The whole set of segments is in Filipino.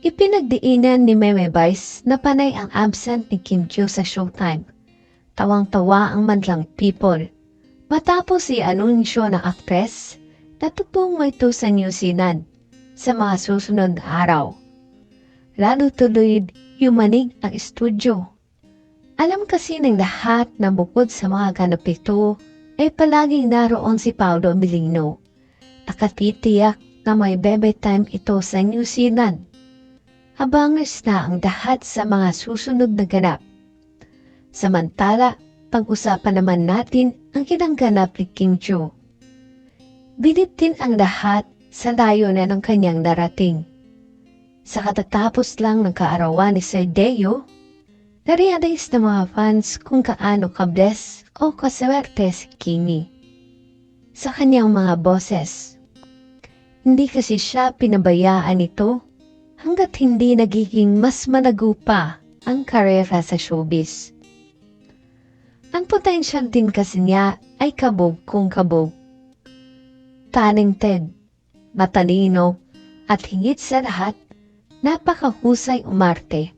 Ipinagdiinan ni Meme Vice na panay ang absent ni Kim Chiu sa showtime. Tawang-tawa ang madlang people. Matapos si anunsyo ng aktres, natutong ito sa New Zealand sa mga susunod araw. Lalo tuloy yumanig ang estudyo. Alam kasi ng lahat na bukod sa mga ganap ito, ay palaging naroon si Paolo Milino. Nakatitiyak na may bebe time ito sa New Zealand. Abangas na ang lahat sa mga susunod na ganap. Samantala, pag-usapan naman natin ang kinangganap ni King Chu. Bilib din ang lahat sa layo na ng kanyang narating. Sa katatapos lang ng kaarawan ni Sir Deo, narealize ng mga fans kung kaano kabless o kaswerte si Kimi. Sa kanyang mga boses. Hindi kasi siya pinabayaan nito hanggat hindi nagiging mas malago pa ang karera sa showbiz. Ang potensyal din kasi niya ay kabog kung kabog. Talented, matalino, at higit sa lahat, napakahusay umarte.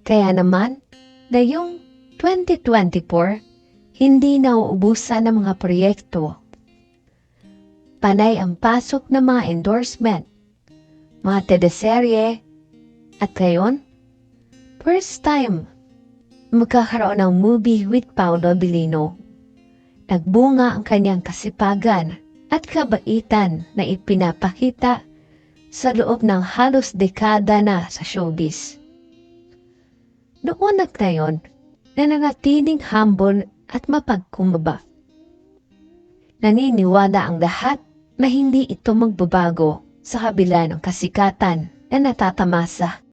Kaya naman, ngayong 2024, hindi nauubusan ng mga proyekto. Panay ang pasok ng mga endorsement, mga teleserye, at ngayon, first time, magkakaroon ng movie with Paolo Bilino. Nagbunga ang kanyang kasipagan at kabaitan na ipinapakita sa loob ng halos dekada na sa showbiz. Noon at ngayon, nananatiling humble at mapagkumbaba. Naniniwala ang lahat na hindi ito magbabago sa kabila ng kasikatan na natatamasa